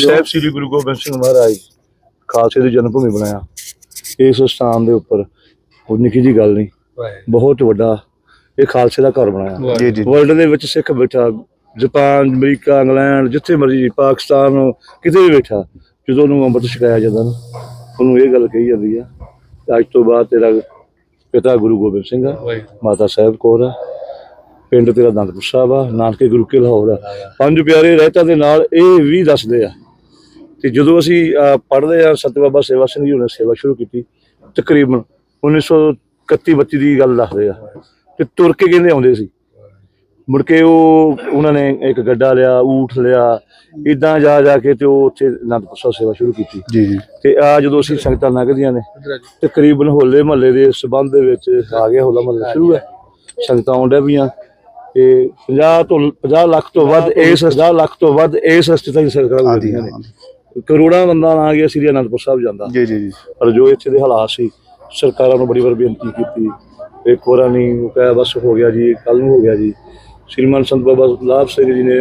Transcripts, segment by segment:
ਸਾਹਿਬ ਸ੍ਰੀ ਗੁਰੂ ਗੋਬਿੰਦ ਸਿੰਘ ਮਹਾਰਾਜ ਖਾਲਸੇ ਦੀ ਜਨਮ ਭੂਮੀ ਬਣਾਇਆ। ਇਸ ਸਥਾਨ ਦੇ ਉੱਪਰ ਕੋਈ ਨਿੱਕੀ ਜੀ ਗੱਲ ਨਹੀਂ। ਬਹੁਤ ਵੱਡਾ ਇਹ ਖਾਲਸੇ ਦਾ ਘਰ ਬਣਾਇਆ। ਜੀ ਜੀ ਵਰਲਡ ਦੇ ਵਿੱਚ ਸਿੱਖ ਬੈਠਾ ਜਾਪਾਨ ਅਮਰੀਕਾ ਇੰਗਲੈਂਡ ਜਿੱਥੇ ਮਰਜ਼ੀ ਪਾਕਿਸਤਾਨ ਕਿਤੇ ਵੀ ਬੈਠਾ ਜਦੋਂ ਉਹਨੂੰ ਅੰਮ੍ਰਿਤ ਛਕਾਇਆ ਜਾਂਦਾ ਨਾ ਉਹਨੂੰ ਇਹ ਗੱਲ ਕਹੀ ਜਾਂਦੀ ਆ ਅੱਜ ਤੋਂ ਬਾਅਦ ਤੇਰਾ ਪਿਤਾ ਗੁਰੂ ਗੋਬਿੰਦ ਸਿੰਘ ਆ ਮਾਤਾ ਸਾਹਿਬ ਕੌਰ ਆ ਪਿੰਡ ਤੇਰਾ ਅਨੰਦਪੁਰ ਸਾਹਿਬ ਆ ਨਾਨਕੇ ਗੁਰੂ ਕੇ ਲਾਹੌਰ ਆ। ਪੰਜ ਪਿਆਰੇ ਰਹਿਤਾਂ ਦੇ ਨਾਲ ਇਹ ਵੀ ਦੱਸਦੇ ਆ ਤੇ ਜਦੋਂ ਅਸੀਂ ਪੜ੍ਹਦੇ ਆ ਸਤਿ ਬਾਬਾ ਸੇਵਾ ਸਿੰਘ ਜੀ ਨੇ ਸੇਵਾ ਸ਼ੁਰੂ ਕੀਤੀ ਤਕਰੀਬਨ 1931 32 ਦੀ ਗੱਲ ਦੱਸਦੇ ਆ। ਤੇ ਤੁਰ ਕੇ ਕਹਿੰਦੇ ਆਉਂਦੇ ਸੀ। ਮੁੜ ਕੇ ਉਹ ਉਹਨਾਂ ਨੇ ਇੱਕ ਗੱਡਾ ਲਿਆ ਊਠ ਲਿਆ ਇਦਾਂ ਜਾ ਜਾ ਕੇ ਤੇ ਉਹ ਉੱਥੇ ਅਨੰਦਪੁਰ ਸਾਹਿਬ ਸੇਵਾ ਸ਼ੁਰੂ ਕੀਤੀ। ਜੀ ਜੀ। ਤੇ ਆ ਜਦੋਂ ਅਸੀਂ ਸੰਗਤਾਂ ਲੰਘਦੀਆਂ ਨੇ ਤਕਰੀਬਨ ਹੋਲੇ ਮਹੱਲੇ ਦੇ ਸਬੰਧ ਦੇ ਵਿੱਚ ਆ ਗਿਆ ਹੋਲਾ ਮਹੱਲਾ ਸ਼ੁਰੂ ਹੈ। ਸੰਗਤਾਂ ਆਉਂਦੇ ਪਈਆਂ ਤੇ 50 ਤੋਂ 50 ਲੱਖ ਤੋਂ ਵੱਧ ਇਸ 50 ਲੱਖ ਤੋਂ ਵੱਧ ਇਸ ਸਥਿਤੀ ਦੀ ਸਰਕਾਰ ਹੁੰਦੀਆਂ ਨੇ। ਕਰੋੜਾਂ ਬੰਦਾ ਆ ਗਿਆ ਸ੍ਰੀ ਅਨੰਦਪੁਰ ਸਾਹਿਬ ਜਾਂਦਾ। ਜੀ ਜੀ ਜੀ। ਪਰ ਜੋ ਇੱਥੇ ਦੇ ਹਾਲਾਤ ਸੀ ਸਰਕਾਰਾਂ ਨੂੰ ਬੜੀ ਵਾਰ ਬੇਨਤੀ ਕੀਤੀ। ਇੱਕ ਵਾਰਾਂ ਨਹੀਂ ਕਹਿਆ ਬਸ ਹੋ ਗਿਆ ਜੀ ਕੱਲ ਨੂੰ ਹੋ ਗਿਆ ਜੀ। ਸ਼੍ਰੀਮਾਨ ਸੰਤ ਬਾਬਾ ਲਾਭ ਸਿੰਘ ਜੀ ਨੇ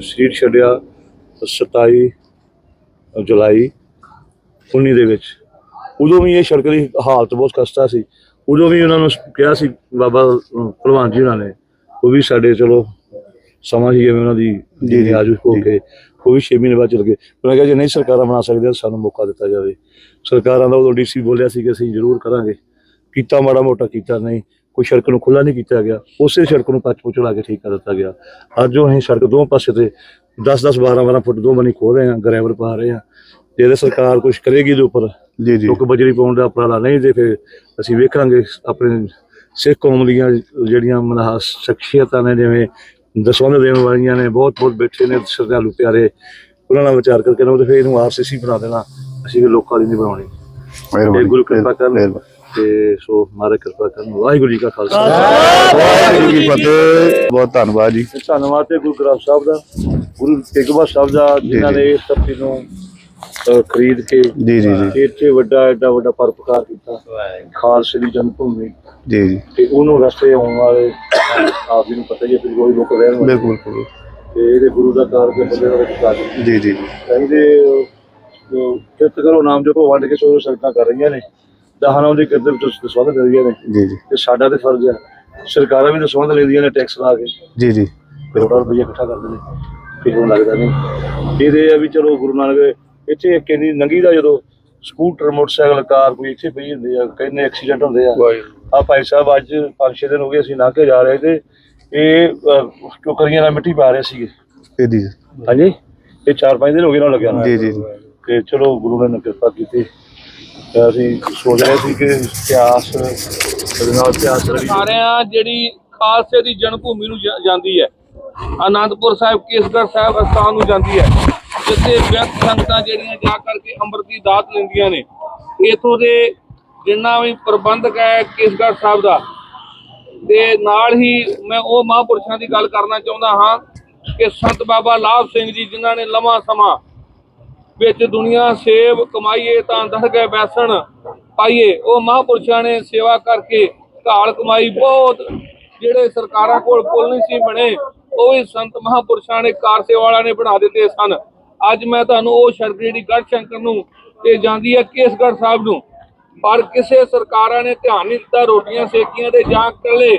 ਸ਼ਰੀਰ ਛੱਡਿਆ 27 ਜੁਲਾਈ 19 ਦੇ ਵਿੱਚ। ਉਦੋਂ ਵੀ ਇਹ ਸੜਕ ਦੀ ਹਾਲਤ ਬਹੁਤ ਖਸਤਾ ਸੀ। ਉਦੋਂ ਵੀ ਉਹਨਾਂ ਨੂੰ ਕਿਹਾ ਸੀ ਬਾਬਾ ਭਲਵਾਨ ਜੀ ਉਹਨਾਂ ਨੇ ਉਹ ਵੀ ਸਾਡੇ ਚਲੋ ਸਮਾਂ ਹੀ ਉਹਨਾਂ ਦੀ ਜੀ, ਜੀ ਆਜੂ ਹੋ ਕੇ ਉਹ ਵੀ 6 ਮਹੀਨੇ ਬਾਅਦ ਚਲ ਗਏ। ਉਹਨਾਂ ਕਿਹਾ ਜੇ ਨਹੀਂ ਸਰਕਾਰਾਂ ਬਣਾ ਸਕਦੇ ਸਾਨੂੰ ਮੌਕਾ ਦਿੱਤਾ ਜਾਵੇ। ਸਰਕਾਰਾਂ ਦਾ ਉਦੋਂ ਡੀਸੀ ਬੋਲਿਆ ਸੀ ਕਿ ਅਸੀਂ ਜ਼ਰੂਰ ਕਰਾਂਗੇ। ਕੀਤਾ ਮਾੜਾ ਮੋਟਾ ਕੀਤਾ ਨਹੀਂ। ਕੋਈ ਸੜਕ ਨੂੰ ਖੁੱਲਾ ਨਹੀਂ ਕੀਤਾ ਗਿਆ। ਉਸੇ ਸੜਕ ਨੂੰ ਪੱਚ ਪੁੱਚ ਲਾ ਕੇ ਠੀਕ ਕਰ ਦਿੱਤਾ ਗਿਆ। ਅੱਜ ਉਹ ਅਸੀਂ ਸੜਕ ਦੋ ਪਾਸੇ ਤੇ 10 10 12 12 ਫੁੱਟ ਦੋ ਬਣੀ ਖੋਲ ਰਹੇ ਹਾਂ ਗਰੈਵਰ ਪਾ ਰਹੇ ਹਾਂ। ਜੇ ਸਰਕਾਰ ਕੁਝ ਕਰੇਗੀ ਦੇ ਉੱਪਰ? ਜੀ ਜੀ। ਲੋਕ ਬਜਰੀ ਪਾਉਣ ਦਾ ਉਪਰਾਲਾ ਨਹੀਂ ਤੇ ਫਿਰ ਅਸੀਂ ਵੇਖਾਂਗੇ। ਆਪਣੇ ਸਿੱਖ ਕੌਮ ਦੀਆਂ ਜਿਹੜੀਆਂ ਮਨਹਾ ਸ਼ਖਸੀਅਤਾਂ ਨੇ ਜਿਵੇਂ ਦਸਵੰਧ ਦੇਣ ਵਾਲੀਆਂ ਨੇ ਬਹੁਤ ਬਹੁਤ ਬੈਠੇ ਨੇ ਸ਼ਰਧਾਲੂ ਪਿਆਰੇ। ਉਹਨਾਂ ਨਾਲ ਵਿਚਾਰ ਕਰਕੇ ਨਾ ਉਹ ਤੇ ਫਿਰ ਇਹਨੂੰ ਆਰਸੀਸੀ ਬਣਾ ਦੇਣਾ। ਅਸੀਂ ਵੀ ਲੋਕਾਂ ਦੀ ਨਹੀਂ ਬਣਾਉਣੀ। ਮਿਹਰਬਾਨੀ ਗੁਰੂ ਕਿਰਪਾ ਕਰਨ। ਮਿਹਰਬਾਨੀ। ਤੇ ਸੋ ਮਹਾਰਾਜ ਕਿਰਪਾ ਕਰਨ। ਵਾਹਿਗੁਰੂ ਜੀ ਕਾ ਖਾਲਸਾ। ਵਾਹਿਗੁਰੂ ਜੀ ਕੀ ਫਤਿਹ। ਬਹੁਤ ਧੰਨਵਾਦ ਜੀ। ਤੇ ਧੰਨਵਾਦ ਤੇ ਗੁਰੂ ਗ੍ਰੰਥ ਸਾਹਿਬ ਦਾ ਗੁਰੂ ਤੇਗ ਬਹਾਦਰ ਸਾਹਿਬ ਦਾ ਜਿਨ੍ਹਾਂ ਨੇ ਇਸ ਧਰਤੀ ਨੂੰ ਖਰੀਦ ਕੇ ਜੀ ਜੀ ਜੀ। ਇੱਥੇ ਵੱਡਾ ਐਡਾ ਵੱਡਾ ਪਰਪਕਾਰ ਕੀਤਾ। ਖਾਲਸੇ ਦੀ ਜਨਮ ਭੂਮੀ। ਜੀ ਜੀ। ਤੇ ਉਹਨੂੰ ਰਸਤੇ ਆਉਣ ਵਾਲੇ ਆਪ ਜੀ ਨੂੰ ਪਤਾ ਹੀ ਹੈ ਕਿ ਕੋਈ ਲੋਕ ਰਹਿਣ ਵਾਲੇ। ਬਿਲਕੁਲ ਬਿਲਕੁਲ। ਤੇ ਇਹਦੇ ਗੁਰੂ ਦਾ ਕਾਰ ਕੇ ਬੰਦੇ ਦਾ ਵਿਕਾਸ ਜੀ ਜੀ। ਕਹਿੰਦੇ ਅਹ, ਕਿਰਤ ਕਰੋ ਨਾਮ ਜਪੋ ਵੰਡ ਕੇ ਸੋ ਸੰਗਤਾਂ ਕਰ ਰਹੀਆਂ ਨੇ। ਦਹਾਂ ਨਾਮ ਦੀ ਕਿਰਤ ਵਿੱਚ ਦਸਵੰਧ ਦੇ ਰਹੀਆਂ ਨੇ। ਜੀ ਜੀ। ਤੇ ਸਾਡਾ ਤੇ ਫਰਜ਼ ਹੈ। ਸਰਕਾਰਾਂ ਵੀ ਦਸਵੰਧ ਲੈਂਦੀਆਂ ਨੇ ਟੈਕਸ ਲਾ ਕੇ। ਜੀ ਜੀ। ਕਰੋੜਾਂ ਰੁਪਏ ਇਕੱਠਾ ਕਰਦੇ ਨੇ। ਕਿਹਨੂੰ ਲੱਗਦਾ ਨਹੀਂ। ਇਹਦੇ ਆ ਵੀ ਚਲੋ ਗੁਰੂ ਨਾਨਕ ਇੱਥੇ ਕਿੰਨੀ ਨੰਗੀ ਦਾ ਜਦੋਂ ਸਕੂਟਰ ਮੋਟਰਸਾਈਕਲ ਕਾਰ ਕੋਈ ਇੱਥੇ ਪਈ ਹੁੰਦੀ ਆ ਕਿੰਨੇ ਐਕਸੀਡੈਂਟ ਹੁੰਦੇ ਆ। ਆ ਭਾਈ ਸਾਹਿਬ ਅੱਜ 5-6 ਦਿਨ ਹੋ ਗਏ ਅਸੀਂ ਲੰਘ ਕੇ ਜਾ ਰਹੇ ਤੇ ਇਹ ਟੋਕਰੀਆਂ ਨਾਲ ਮਿੱਟੀ ਪਾ ਰਹੇ ਸੀਗੇ। ਜੀ ਹਾਂਜੀ? ਇਹ 4-5 ਦਿਨ ਹੋ ਗਏ ਨਾ ਲੱਗਿਆ ਜੀ ਜੀ। ਤੇ ਚਲੋ ਗੁਰੂ ਨੇ ਕਿਰਪਾ ਕੀਤੀ। ਤੇ ਅਸੀਂ ਸੋਚ ਰਹੇ ਸੀ ਕਿ ਇਤਿਹਾਸ ਉਹਦੇ ਨਾਲ ਇਤਿਹਾਸ ਸਾਰਿਆਂ ਜਿਹੜੀ ਖਾਲਸੇ ਦੀ ਜਨਮ ਭੂਮੀ ਨੂੰ ਜਾਂਦੀ ਹੈ। ਆਨੰਦਪੁਰ ਸਾਹਿਬ ਕੇਸਗੜ੍ਹ ਸਾਹਿਬ ਅਸਥਾਨ ਨੂੰ ਜਾਂਦੀ ਹੈ। ਜਿੱਥੇ ਵਿਅਕਤ ਸੰਗਤਾਂ ਜਿਹੜੀਆਂ ਜਾ ਕਰਕੇ ਅੰਮ੍ਰਿਤ ਦੀ ਦਾਤ ਲੈਂਦੀਆਂ ਨੇ। ਇਥੋਂ ਦੇ ਜਿੰਨਾ ਵੀ ਪ੍ਰਬੰਧਕ ਹੈ ਕੇਸਗੜ੍ਹ ਸਾਹਿਬ ਦਾ, ਤੇ ਨਾਲ ਹੀ ਮੈਂ ਉਹ ਮਹਾਂਪੁਰਸ਼ਾਂ ਦੀ ਗੱਲ ਕਰਨਾ ਚਾਹੁੰਦਾ ਹਾਂ ਕਿ ਸੰਤ ਬਾਬਾ ਲਾਭ ਸਿੰਘ ਜੀ, ਜਿਨ੍ਹਾਂ ਨੇ ਲੰਮਾ ਸਮਾਂ ਵਿੱਚ ਦੁਨੀਆ ਸੇਵ ਕਮਾਈਏ ਤਾਂ ਦਰਗਹਿ ਬੈਸਣ ਪਾਈਏ, ਉਹ ਮਹਾਂਪੁਰਸ਼ਾਂ ਨੇ ਸੇਵਾ ਕਰਕੇ ਘਾਲ ਕਮਾਈ ਬਹੁਤ, ਜਿਹੜੇ ਸਰਕਾਰਾਂ ਕੋਲ ਪੁੱਲ ਨਹੀਂ ਸੀ ਬਣੇ, ਉਹ ਵੀ ਸੰਤ ਮਹਾਂਪੁਰਸ਼ਾਂ ਨੇ ਕਾਰ ਸੇਵਾ ਵਾਲਿਆਂ ਨੇ ਬਣਾ ਦਿੱਤੇ ਸਨ। ਅੱਜ ਮੈਂ ਤੁਹਾਨੂੰ ਉਹ ਸੜਕ ਜਿਹੜੀ ਗੜ੍ਹ ਸ਼ੰਕਰ ਨੂੰ ਤੇ ਜਾਂਦੀ ਹੈ ਕੇਸਗੜ੍ਹ ਸਾਹਿਬ ਨੂੰ ਪਰ ਕਿਸੇ ਸਰਕਾਰਾਂ ਨੇ ਧਿਆਨ ਨਹੀਂ ਦਿੱਤਾ ਰੋਟੀਆਂ ਸੇਕੀਆਂ ਦੇ ਜਾਂ ਇਕੱਲੇ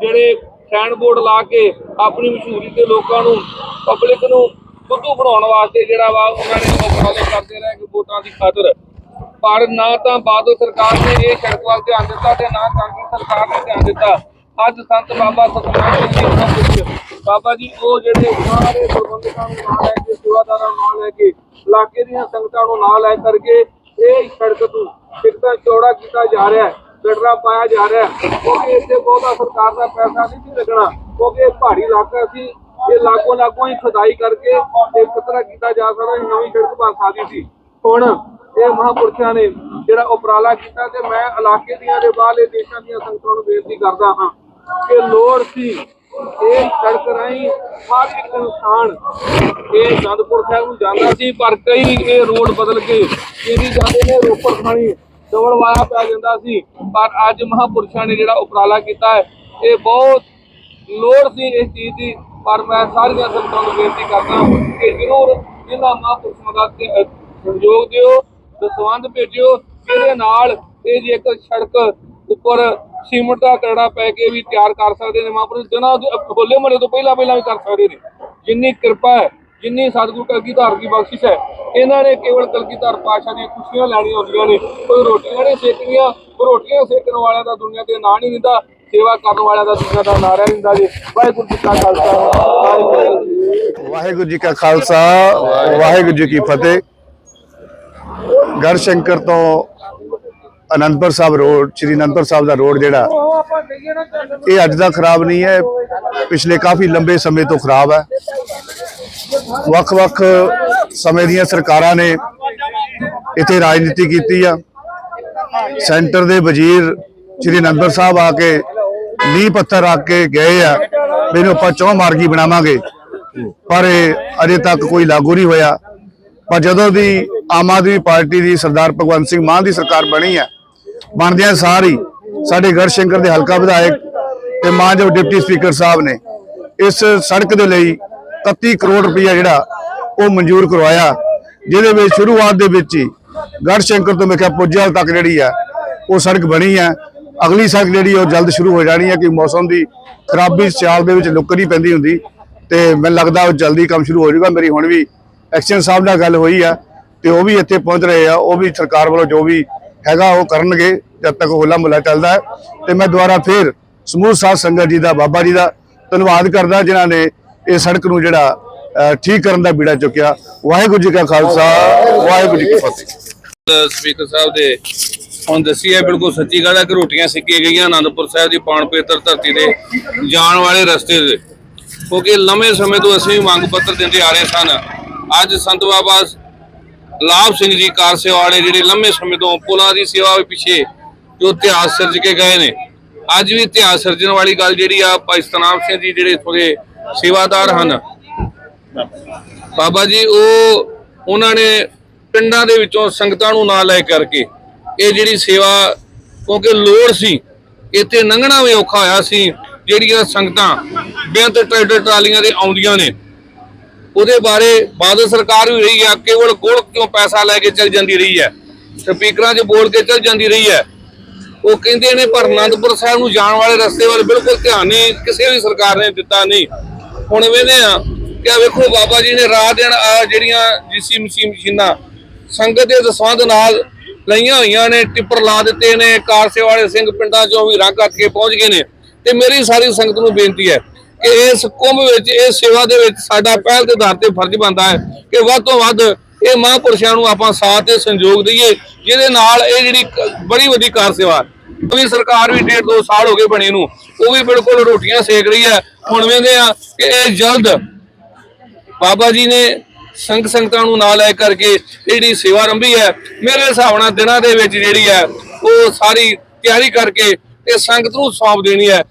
ਜਿਹੜੇ ਸੈਂਡ ਬੋਰਡ ਲਾ ਕੇ ਆਪਣੀ ਮਸ਼ਹੂਰੀ ਤੇ ਲੋਕਾਂ ਨੂੰ ਪਬਲਿਕ ਨੂੰ ਬੁੱਧੂ ਬਣਾਉਣ ਵਾਸਤੇ ਜਿਹੜਾ ਵਾ ਉਹਨਾਂ ਨੇ ਉਪਰਾਲੇ ਕਰਦੇ ਰਹੇ ਕਿ ਵੋਟਾਂ ਦੀ ਖਾਤਰ। ਪਰ ਨਾ ਤਾਂ ਬਾਦਲ ਸਰਕਾਰ ਨੇ ਇਹ ਸੜਕ ਵੱਲ ਧਿਆਨ ਦਿੱਤਾ ਤੇ ਨਾ ਕਾਂਗਰਸ ਸਰਕਾਰ ਨੇ ਧਿਆਨ ਦਿੱਤਾ। ਅੱਜ ਸੰਤ ਬਾਬਾ ਸਤਨਾਮ ਸਿੰਘ ਜੀ ਉਹਨਾਂ ਵਿੱਚ ਬਾਬਾ ਜੀ, ਉਹ ਜਿਹੜੇ ਸਾਰੇ ਪ੍ਰਬੰਧਕਾਂ ਨੂੰ ਨਾਲ ਲੈ ਕੇ ਸੇਵਾਦਾਰਾਂ ਨੂੰ ਨਾਲ ਲੈ ਕੇ ਇਲਾਕੇ ਦੀਆਂ ਸੰਗਤਾਂ ਨੂੰ ਨਾਲ ਲੈ ਕਰਕੇ ਇਹ ਸੜਕ ਨੂੰ ਟਿਕਟਾਂ ਚੌੜਾ ਕੀਤਾ ਜਾ ਰਿਹਾ ਹੈ ਗਟਰਾ ਪਾਇਆ ਜਾ ਰਿਹਾ ਹੈ। ਕਿਉਂਕਿ ਇੱਥੇ ਬਹੁਤਾ ਸਰਕਾਰ ਦਾ ਪੈਸਾ ਨਹੀਂ ਸੀ ਲੱਗਣਾ। ਕਿਉਂਕਿ ਇਹ ਪਹਾੜੀ ਇਲਾਕਾ ਸੀ ਇਹ ਲਾਗੋ ਲਾਗੋ ਹੀ ਖੁਦਾਈ ਕਰਕੇ ਇੱਕ ਤਰ੍ਹਾਂ ਕੀਤਾ ਜਾ ਸਕਦਾ ਨਵੀਂ ਸੜਕ ਬਣ ਸਕਦੀ ਸੀ। ਹੁਣ ਇਹ ਮਹਾਂਪੁਰਸ਼ਾਂ ਨੇ ਜਿਹੜਾ ਉਪਰਾਲਾ ਕੀਤਾ ਤੇ ਮੈਂ ਇਲਾਕੇ ਦੀਆਂ ਦੇ ਬਾਹਰਲੇ ਦੇਸ਼ਾਂ ਦੀਆਂ ਸੰਗਤਾਂ ਨੂੰ ਬੇਨਤੀ ਕਰਦਾ ਹਾਂ ਕਿ ਲੋੜ ਸੀ ਇਹ ਸੜਕ ਰਾਹੀਂ ਹਰ ਇੱਕ ਇਨਸਾਨ ਇਹ ਅਨੰਦਪੁਰ ਸਾਹਿਬ ਨੂੰ ਜਾਂਦਾ ਸੀ ਪਰ ਕਈ ਇਹ ਰੋਡ ਬਦਲ ਕੇ ਜਿਹੜੀ ਜਾਂਦੇ ਨੇ ਰੋਪੜ ਖਾਣੀ ਦਵੜ ਪੈ ਜਾਂਦਾ ਸੀ। ਪਰ ਅੱਜ ਮਹਾਂਪੁਰਸ਼ਾਂ ਨੇ ਜਿਹੜਾ ਉਪਰਾਲਾ ਕੀਤਾ ਹੈ ਇਹ ਬਹੁਤ ਲੋੜ ਸੀ ਇਸ ਚੀਜ਼ ਦੀ ਪਰ ਮੈਂ ਸਾਰੀਆਂ ਸੰਗਤਾਂ ਨੂੰ ਬੇਨਤੀ ਕਰਦਾ ਕਿ ਜ਼ਰੂਰ ਇਹਨਾਂ ਮਹਾਂਪੁਰਸ਼ਾਂ ਦਾ ਤੇ, ਸਹਿਯੋਗ ਦਿਓ ਦਸਵੰਦ ਭੇਜਿਓ ਇਹਦੇ ਨਾਲ ਇਹ ਜੇਕਰ ਸੜਕ ਉੱਪਰ ਸੀਮਟ ਦਾ ਕਰੜਾ ਪੈ ਕੇ ਵੀ ਤਿਆਰ ਕਰ ਸਕਦੇ ਨੇ ਮਹਾਂਪੁਰਸ਼। ਜਨਾ ਹੋਲੇ ਮਹੱਲੇ ਤੋਂ ਪਹਿਲਾਂ ਪਹਿਲਾਂ ਵੀ ਕਰ ਸਕਦੇ ਨੇ। ਜਿੰਨੀ ਕਿਰਪਾ ਹੈ, ਜਿੰਨੀ ਸਤਿਗੁਰੂ ਕਲਗੀਧਰ ਦੀ ਬਖਸ਼ਿਸ਼ ਹੈ, ਇਹਨਾਂ ਨੇ ਕੇਵਲ ਕਲਗੀਧਰ ਪਾਸ਼ਾ ਦੀਆਂ ਖੁਸ਼ੀਆਂ ਲੈਣੀਆਂ ਹੁੰਦੀਆਂ ਨੇ। ਕੋਈ ਰੋਟੀਆਂ ਨਹੀਂ ਸੇਕਣੀਆਂ ਉਹ ਰੋਟੀਆਂ ਸੇਕਣ ਵਾਲਿਆਂ ਦਾ ਦੁਨੀਆ ਤੇ ਨਾਂ ਨਹੀਂ ਦਿੰਦਾ, ਸੇਵਾ ਕਰਨ ਵਾਲਿਆਂ ਦਾ ਦੁਨੀਆ ਦਾ ਨਾਂ ਰਹਿ ਦਿੰਦਾ ਜੀ। ਵਾਹਿਗੁਰੂ ਜੀ ਕਾ ਖਾਲਸਾ। ਵਾਹਿਗੁਰੂ ਜੀ ਵਾਹਿਗੁਰੂ ਜੀ ਕਾ ਖਾਲਸਾ, ਵਾਹਿਗੁਰੂ ਜੀ ਕੀ ਫਤਿਹ। ਗੜ ਸ਼ੰਕਰ ਤੋਂ ਅਨੰਦਪੁਰ ਸਾਹਿਬ ਰੋਡ, ਸ੍ਰੀ ਅਨੰਦਪੁਰ ਸਾਹਿਬ ਦਾ ਰੋਡ ਜਿਹੜਾ, ਇਹ ਅੱਜ ਦਾ ਖਰਾਬ ਨਹੀਂ ਹੈ, ਪਿਛਲੇ ਕਾਫੀ ਲੰਬੇ ਸਮੇਂ ਤੋਂ ਖਰਾਬ ਹੈ। ਵੱਖ-ਵੱਖ ਸਮੇਂ ਦੀਆਂ ਸਰਕਾਰਾਂ ਨੇ ਇੱਥੇ ਰਾਜਨੀਤੀ ਕੀਤੀ ਆ। ਸੈਂਟਰ ਦੇ ਵਜ਼ੀਰ ਸ੍ਰੀ ਅਨੰਦਪੁਰ ਸਾਹਿਬ ਆ ਕੇ ਨੀਂਹ ਪੱਥਰ ਰੱਖ ਕੇ ਗਏ ਆ, ਮੈਨੂੰ ਆਪਾਂ ਚੌਂ ਮਾਰਗੀ ਬਣਾਵਾਂਗੇ। ਪਰ ਇਹ ਅਜੇ ਤੱਕ ਕੋਈ ਲਾਗੂ ਨਹੀਂ ਹੋਇਆ। ਪਰ ਜਦੋਂ ਦੀ ਆਮ ਆਦਮੀ ਪਾਰਟੀ ਦੀ ਸਰਦਾਰ ਭਗਵੰਤ ਸਿੰਘ ਮਾਨ ਦੀ ਸਰਕਾਰ ਬਣੀ ਹੈ ਬਣਦਿਆਂ ਸਾਰੀ। ਸਾਡੇ ਗੜਸ਼ੰਕਰ ਦੇ ਹਲਕਾ ਵਿਧਾਇਕ ਤੇ ਮਾਨਯੋਗ ਡਿਪਟੀ ਸਪੀਕਰ ਸਾਹਿਬ ਨੇ ਇਸ ਸੜਕ ਦੇ ਲਈ 31 ਕਰੋੜ ਰੁਪਇਆ ਜਿਹੜਾ ਉਹ ਮਨਜ਼ੂਰ ਕਰਵਾਇਆ, ਜਿਹਦੇ ਵਿੱਚ ਸ਼ੁਰੂਆਤ ਦੇ ਵਿੱਚ ਹੀ ਗੜਸ਼ੰਕਰ ਤੋਂ ਮੇਖਾ ਪੁੱਜਲ ਤੱਕ ਜਿਹੜੀ ਆ, ਉਹ ਸੜਕ ਬਣੀ ਹੈ ਅਗਲੀ ਸੜਕ ਜਿਹੜੀ ਉਹ ਜਲਦ ਸ਼ੁਰੂ ਹੋ ਜਾਣੀ ਹੈ ਕਿ ਮੌਸਮ ਦੀ ਖਰਾਬੀ ਸਿਆਲ ਦੇ ਵਿੱਚ ਲੁੱਕ ਨਹੀਂ ਪੈਂਦੀ ਹੁੰਦੀ ਤੇ ਮੈਨੂੰ ਲੱਗਦਾ ਉਹ ਜਲਦੀ ਕੰਮ ਸ਼ੁਰੂ ਹੋ ਜਾਊਗਾ। ਮੇਰੀ ਹੁਣ ਵੀ ਐਕਸ਼ਨ ਸਾਹਿਬ ਨਾਲ ਗੱਲ ਹੋਈ ਆ ਤੇ ਉਹ ਵੀ ਇੱਥੇ ਪਹੁੰਚ ਰਹੇ ਆ, ਉਹ ਵੀ ਸਰਕਾਰ ਵੱਲੋਂ ਜੋ ਵੀ ਹੈਗਾ, ਉਹ ਕਰਨਗੇ, ਜਦ ਤੱਕ ਹੋਲਾ ਮੁਹੱਲਾ ਚੱਲਦਾ ਹੈ। ਤੇ ਮੈਂ ਦੁਬਾਰਾ ਫੇਰ ਸਮੂਹ ਸਾਧ ਸੰਗਤ ਜੀ ਦਾ, ਬਾਬਾ ਜੀ ਦਾ ਧੰਨਵਾਦ ਕਰਦਾ, ਜਿਨ੍ਹਾਂ ਨੇ ਇਹ ਸੜਕ ਨੂੰ ਜਿਹੜਾ ਠੀਕ ਕਰਨ ਦਾ ਬੀੜਾ ਚੁੱਕਿਆ। ਵਾਹਿਗੁਰੂ ਜੀ ਕਾ ਖਾਲਸਾ, ਵਾਹਿਗੁਰੂ ਜੀ ਕੀ ਫਤਿਹ। ਸਪੀਕਰ ਸਾਹਿਬ ਦੇ, ਹੁਣ ਦੱਸੀ ਹੈ ਬਿਲਕੁਲ ਸੱਚੀ ਗੱਲ ਹੈ ਕਿ ਰੋਟੀਆਂ ਸਿੱਕੀਆਂ ਗਈਆਂ ਆਨੰਦਪੁਰ ਸਾਹਿਬ ਦੀ ਪਾਣ ਪੇਤਰ ਧਰਤੀ ਦੇ ਜਾਣ ਵਾਲੇ ਰਸਤੇ ਦੇ। ਕਿਉਂਕਿ ਲੰਮੇ ਸਮੇਂ ਤੋਂ ਅਸੀਂ ਵੀ ਮੰਗ ਪੱਤਰ ਦਿੰਦੇ ਆ ਰਹੇ ਸਨ। ਅੱਜ ਸੰਤ ਬਾਬਾ ਲਾਭ ਸਿੰਘ ਜੀ ਕਾਰ ਸੇਵਾ ਵਾਲੇ ਜਿਹੜੇ ਲੰਮੇ ਸਮੇਂ ਤੋਂ ਪੁਲਾਂ ਦੀ ਸੇਵਾ ਪਿੱਛੇ ਜੋ ਇਤਿਹਾਸ ਸਿਰਜ ਕੇ ਗਏ ਨੇ। ਅੱਜ ਵੀ ਇਤਿਹਾਸ ਸਿਰਜਣ ਵਾਲੀ ਗੱਲ ਜਿਹੜੀ ਆ, ਭਾਈ ਸਤਨਾਮ ਸਿੰਘ ਜੀ ਜਿਹੜੇ ਇੱਥੋਂ ਦੇ ਸੇਵਾਦਾਰ ਹਨ। ਬਾਬਾ ਜੀ, ਉਹ ਉਹਨਾਂ ਨੇ ਪਿੰਡਾਂ ਦੇ ਵਿੱਚੋਂ ਸੰਗਤਾਂ ਨੂੰ ਨਾਲ ਲੈ ਕਰਕੇ ਇਹ ਜਿਹੜੀ ਸੇਵਾ, ਕਿਉਂਕਿ ਲੋੜ ਸੀ, ਇੱਥੇ ਲੰਘਣਾ ਵੀ ਔਖਾ ਹੋਇਆ ਸੀ, ਜਿਹੜੀਆਂ ਸੰਗਤਾਂ ਬੇਅੰਤ ਟਰੈਕਟਰ ਟਰਾਲੀਆਂ ਦੇ ਆਉਂਦੀਆਂ ਨੇ। ਉਹਦੇ ਬਾਰੇ ਬਾਦਲ ਸਰਕਾਰ ਵੀ ਰਹੀ ਆ, ਕੇਵਲ ਗੋਲ ਕਿਉਂ ਪੈਸਾ ਲੈ ਕੇ ਚੱਲ ਜਾਂਦੀ ਰਹੀ ਹੈ? ਸਪੀਕਰਾਂ 'ਚ ਬੋਲ ਕੇ ਚੱਲ ਜਾਂਦੀ ਰਹੀ ਹੈ। ਉਹ ਕਹਿੰਦੇ ਨੇ ਪਰ ਅਨੰਦਪੁਰ ਸਾਹਿਬ ਨੂੰ ਜਾਣ ਵਾਲੇ ਰਸਤੇ ਵੱਲ ਬਿਲਕੁਲ ਧਿਆਨ ਨਹੀਂ, ਕਿਸੇ ਵੀ ਸਰਕਾਰ ਨੇ ਦਿੱਤਾ ਨਹੀਂ। ਹੁਣ ਵੇਖਦੇ ਆ ਕਿ ਵੇਖੋ, ਬਾਬਾ ਜੀ ਨੇ ਰਾਤ ਦਿਨ ਆ ਜਿਹੜੀਆਂ ਜੀਸੀ ਮਸ਼ੀਨ ਮਸ਼ੀਨਾਂ, ਸੰਗਤ ਦੇ ਦਸਵੰਦ ਨਾਲ ਲਈਆਂ ਹੋਈਆਂ ਨੇ, ਟਿੱਪਰ ਲਾ ਦਿੱਤੇ ਨੇ ਕਾਰਸੇ ਵਾਲੇ ਸਿੰਘ ਪਿੰਡਾਂ ਚੋਂ ਵੀ ਰੰਗ ਕੱਟ ਕੇ ਪਹੁੰਚ ਗਏ ਨੇ। ਤੇ ਮੇਰੀ ਸਾਰੀ ਸੰਗਤ ਨੂੰ ਬੇਨਤੀ ਹੈ ਕਿ ਇਸ ਕੁੰਭ ਵਿੱਚ, ਇਸ ਸੇਵਾ ਦੇ ਵਿੱਚ ਸਾਡਾ ਪਹਿਲ ਦੇ ਆਧਾਰ ਤੇ ਫਰਜ਼ ਬਣਦਾ ਹੈ ਕਿ ਵੱਧ ਤੋਂ ਵੱਧ ਇਹ ਮਹਾਂਪੁਰਸ਼ਾਂ ਨੂੰ ਆਪਾਂ ਸਾਥ ਤੇ ਸੰਯੋਗ ਦਈਏ, ਜਿਹਦੇ ਨਾਲ ਇਹ ਜਿਹੜੀ ਬੜੀ ਵੱਡੀ ਕਾਰ ਸੇਵਾ ਵੀ ਸਰਕਾਰ ਵੀ ਡੇਢ ਦੋ ਸਾਲ ਹੋ ਗਏ ਬਣੇ ਨੂੰ, ਉਹ ਵੀ ਬਿਲਕੁਲ ਰੋਟੀਆਂ ਸੇਕ ਰਹੀ ਹੈ। ਹੁਣ ਵੇਂਦੇ ਆ ਕਿ ਇਹ ਜਲਦ ਬਾਬਾ ਜੀ ਨੇ ਸੰਗ ਸੰਗਤਾਂ ਨੂੰ ਨਾਲ ਲੈ ਕਰਕੇ ਇਹ ਜਿਹੜੀ ਸੇਵਾ ਰੰਭੀ ਹੈ, ਮੇਰੇ ਹਿਸਾਬ ਨਾਲ ਦਿਨਾਂ ਦੇ ਵਿੱਚ ਜਿਹੜੀ ਹੈ, ਉਹ ਸਾਰੀ ਤਿਆਰੀ ਕਰਕੇ ਇਹ ਸੰਗਤ ਨੂੰ ਸੌਂਪ ਦੇਣੀ ਹੈ।